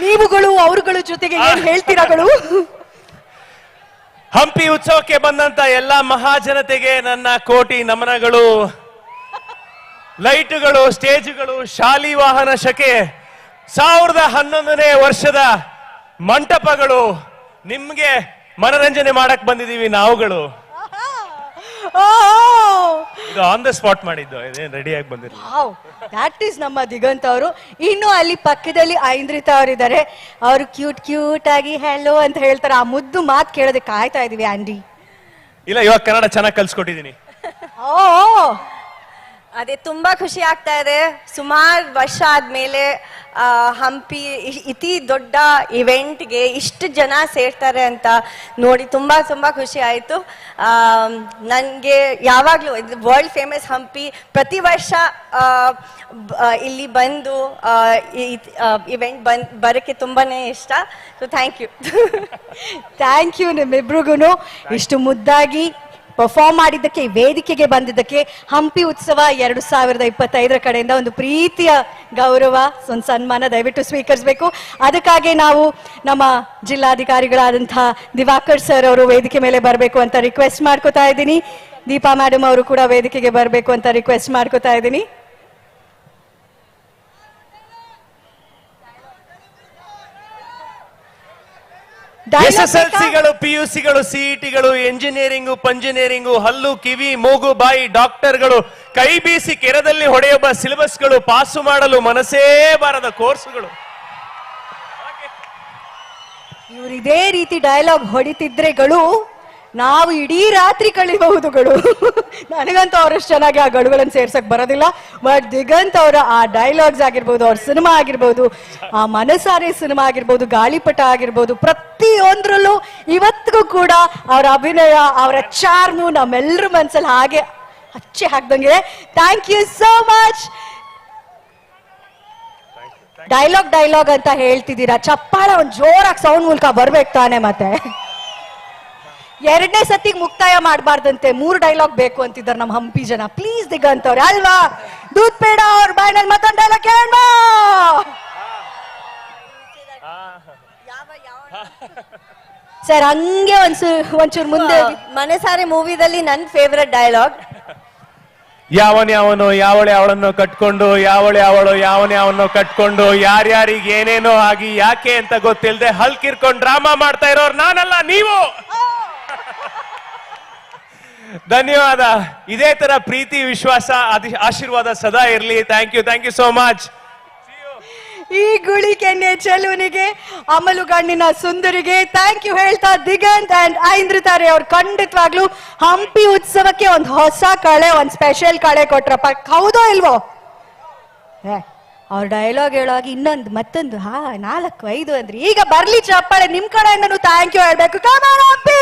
ನೀವುಗಳು ಅವರುಗಳ ಜೊತೆಗೆ ಏನ್ ಹೇಳ್ತೀರಾಗಳು? ಹಂಪಿ ಉತ್ಸವಕ್ಕೆ ಬಂದಂತ ಎಲ್ಲಾ ಮಹಾಜನತೆಗೆ ನನ್ನ ಕೋಟಿ ನಮನಗಳು. ಲೈಟುಗಳು ಸ್ಟೇಜ್ಗಳು ಶಾಲಿ ವಾಹನ ಶಕೆ ಸಾವಿರದ ಹನ್ನೊಂದನೇ ವರ್ಷದ ಮಂಟಪಗಳು ನಿಮ್ಗೆ ಮನರಂಜನೆ ಮಾಡಕ್ ಬಂದಿದೀವಿ ನಾವುಗಳು. ಇದು ಆನ್ ದ ಸ್ಪಾಟ್ ಮಾಡಿದ್ದು ರೆಡಿ ಬಂದಿರಲಿಲ್ಲ. ದಟ್ ಈಸ್ ನಮ್ಮ ದಿಗಂತ ಅವರು. ಇನ್ನು ಅಲ್ಲಿ ಪಕ್ಕದಲ್ಲಿ ಐಂದ್ರಿತ ಅವರಿದ್ದಾರೆ ಅವರು ಕ್ಯೂಟ್ ಕ್ಯೂಟ್ ಆಗಿ ಹ್ಯಾಲೋ ಅಂತ ಹೇಳ್ತಾರೆ. ಆ ಮುದ್ದು ಮಾತು ಕೇಳೋದಕ್ಕೆ ಕಾಯ್ತಾ ಇದೀವಿ ಆಂಡಿ ಇಲ್ಲ ಇವಾಗ ಕನ್ನಡ ಚೆನ್ನಾಗಿ ಕಲ್ಸ್ಕೊಟ್ಟಿದೀನಿ. ಓ. ಅದೇ ತುಂಬಾ ಖುಷಿ ಆಗ್ತಾ ಇದೆ. ಸುಮಾರು ವರ್ಷ ಆದ್ಮೇಲೆ ಹಂಪಿ ಇತಿ ದೊಡ್ಡ ಇವೆಂಟ್ಗೆ ಇಷ್ಟು ಜನ ಸೇರ್ತಾರೆ ಅಂತ ನೋಡಿ ತುಂಬಾ ತುಂಬಾ ಖುಷಿ ಆಯ್ತು. ನನಗೆ ಯಾವಾಗಲೂ ವರ್ಲ್ಡ್ ಫೇಮಸ್ ಹಂಪಿ ಪ್ರತಿ ವರ್ಷ ಇಲ್ಲಿ ಬಂದು ಇವೆಂಟ್ ಬಂದ್, ಬರೋಕ್ಕೆ ತುಂಬಾ ಇಷ್ಟ. So thank you thank you ನಿಮ್ಮಿಬ್ರಿಗೂ ಇಷ್ಟು ಮುದ್ದಾಗಿ ಪರ್ಫಾರ್ಮ್ ಮಾಡಿದ್ದಕ್ಕೆ, ವೇದಿಕೆಗೆ ಬಂದಿದ್ದಕ್ಕೆ ಹಂಪಿ ಉತ್ಸವ ಎರಡು ಸಾವಿರದ ಇಪ್ಪತ್ತೈದರ ಕಡೆಯಿಂದ ಒಂದು ಪ್ರೀತಿಯ ಗೌರವ, ಒಂದು ಸನ್ಮಾನ ದಯವಿಟ್ಟು ಸ್ವೀಕರಿಸಬೇಕು. ಅದಕ್ಕಾಗಿ ನಾವು ನಮ್ಮ ಜಿಲ್ಲಾಧಿಕಾರಿಗಳಾದಂತಹ ದಿವಾಕರ್ ಸರ್ ಅವರು ವೇದಿಕೆ ಮೇಲೆ ಬರಬೇಕು ಅಂತ ರಿಕ್ವೆಸ್ಟ್ ಮಾಡ್ಕೋತಾ ಇದ್ದೀನಿ. ದೀಪಾ ಮ್ಯಾಡಮ್ ಅವರು ಕೂಡ ವೇದಿಕೆಗೆ ಬರಬೇಕು ಅಂತ ರಿಕ್ವೆಸ್ಟ್ ಮಾಡ್ಕೋತಾ ಇದ್ದೀನಿ. ಎಸ್ ಎಸ್ ಎಲ್ ಸಿಗಳು ಪಿ ಯು ಸಿಗಳು ಸಿಇಟಿಗಳು ಎಂಜಿನಿಯರಿಂಗು ಪಂಜಿನಿಯರಿಂಗು ಹಲ್ಲು ಕಿವಿ ಮೂಗು ಬಾಯಿ ಡಾಕ್ಟರ್ಗಳು ಕೈ ಬೀಸಿ ಕೆರದಲ್ಲಿ ಹೊಡೆಯುವ ಸಿಲೆಬಸ್ಗಳು ಪಾಸು ಮಾಡಲು ಮನಸ್ಸೇ ಬಾರದ ಕೋರ್ಸ್ಗಳು. ಇವರು ಇದೇ ರೀತಿ ಡೈಲಾಗ್ ಹೊಡಿತಿದ್ರೆಗಳು ನಾವು ಇಡೀ ರಾತ್ರಿ ಕಳಿಬಹುದುಗಳು. ನನಗಂತೂ ಅವರಷ್ಟು ಚೆನ್ನಾಗಿ ಆ ಗಳುಗಳನ್ನು ಸೇರ್ಸಕ್ ಬರೋದಿಲ್ಲ. ಬಟ್ ದಿಗಂತ್ ಅವರ ಆ ಡೈಲಾಗ್ಸ್ ಆಗಿರ್ಬೋದು, ಅವ್ರ ಸಿನಿಮಾ ಆಗಿರ್ಬೋದು, ಆ ಮನಸಾರೆ ಸಿನಿಮಾ ಆಗಿರ್ಬೋದು, ಗಾಳಿಪಟ ಆಗಿರ್ಬೋದು, ಪ್ರತಿಯೊಂದ್ರಲ್ಲೂ ಇವತ್ತಿಗೂ ಕೂಡ ಅವರ ಅಭಿನಯ, ಅವರ ಚಾರ್ಮು ನಮ್ಮೆಲ್ಲರ ಮನಸ್ಸಲ್ಲಿ ಹಾಗೆ ಹಚ್ಚಿ ಹಾಕ್ದಂಗೆ thank you so much dialogue dialogue ಅಂತ ಹೇಳ್ತಿದ್ದೀರಾ? ಚಪ್ಪಾಳ ಒಂದು ಜೋರಾಗಿ ಸೌಂಡ್ ಮೂಲಕ ಬರ್ಬೇಕು ತಾನೆ ಮತ್ತೆ. ಎರಡನೇ ಸತಿಗೆ ಮುಕ್ತಾಯ ಮಾಡಬಾರ್ದಂತೆ ಮೂರು ಡೈಲಾಗ್ ಬೇಕು ಅಂತಿದ್ದಾರೆ ನಮ್ಮ ಹಂಪಿ ಜನ. ಪ್ಲೀಸ್ ದಿಗಂತವ್ರೆ ಅಲ್ವಾ? ದೂದ್ ಪೇಡ ಅವ್ರ ಬಾಯ್ನಲ್ಲಿ ಮತ್ತೊಂದು ಡೈಲಾಗ್ ಕೇಳೋಣ. ಸರ್ ಹಂಗೆ ಒಂದ್ಸು ಒಂಚೂರು ಮುಂದೆ ಮನೆ ಮನಸಾರೆ ಮೂವಿದಲ್ಲಿ ನನ್ನ ಫೇವ್ರೆಟ್ ಡೈಲಾಗ್ ಯಾವನ್ ಯಾವನು ಯಾವಳೆ ಅವಳನ್ನು ಕಟ್ಕೊಂಡು ಯಾವಳೆ ಅವಳು ಯಾವನೇ ಅವನು ಕಟ್ಕೊಂಡು ಯಾರ್ಯಾರಿಗೆ ಏನೇನೋ ಆಗಿ ಯಾಕೆ ಅಂತ ಗೊತ್ತಿಲ್ಲದೆ ಹಲ್ಕಿರ್ಕೊಂಡು ಡ್ರಾಮಾ ಮಾಡ್ತಾ ಇರೋರು ನಾನಲ್ಲ ನೀವು! ಧನ್ಯವಾದ. ಇದೇ ತರ ಪ್ರೀತಿ, ವಿಶ್ವಾಸ ಆಶೀರ್ವಾದ ಸದಾ ಇರಲಿ. Thank you thank you so much ಈ ಗುಳಿಕೆ ಕೆನ್ನೆ ಚೆಲುವನಿಗೆ ಅಮಲುಗಣ್ಣಿನ ಸುಂದರಿಗೆ ಥ್ಯಾಂಕ್ ಯು ಹೇಳ್ತಾ ದಿಗಂತ್ ಅಂಡ್ ಐಂದ್ರಿತಾರೆ ಅವ್ರು ಖಂಡಿತವಾಗ್ಲೂ ಹಂಪಿ ಉತ್ಸವಕ್ಕೆ ಒಂದು ಹೊಸ ಕಳೆ, ಒಂದು ಸ್ಪೆಷಲ್ ಕಳೆ ಕೊಟ್ರಪ್ಪ. ಹೌದೋ ಇಲ್ವೋ? ಅವ್ರ ಡೈಲಾಗ್ ಹೇಳುವಾಗ ಇನ್ನೊಂದು, ಮತ್ತೊಂದು, ಹಾ, ನಾಲ್ಕು, ಐದು ಅಂದ್ರೆ ಈಗ ಬರ್ಲಿ ಚಪ್ಪಾಳೆ, ನಿಮ್ ಕಡೆಯಿಂದನು ಥ್ಯಾಂಕ್ ಯು ಹೇಳ್ಬೇಕು. Come on Hampi!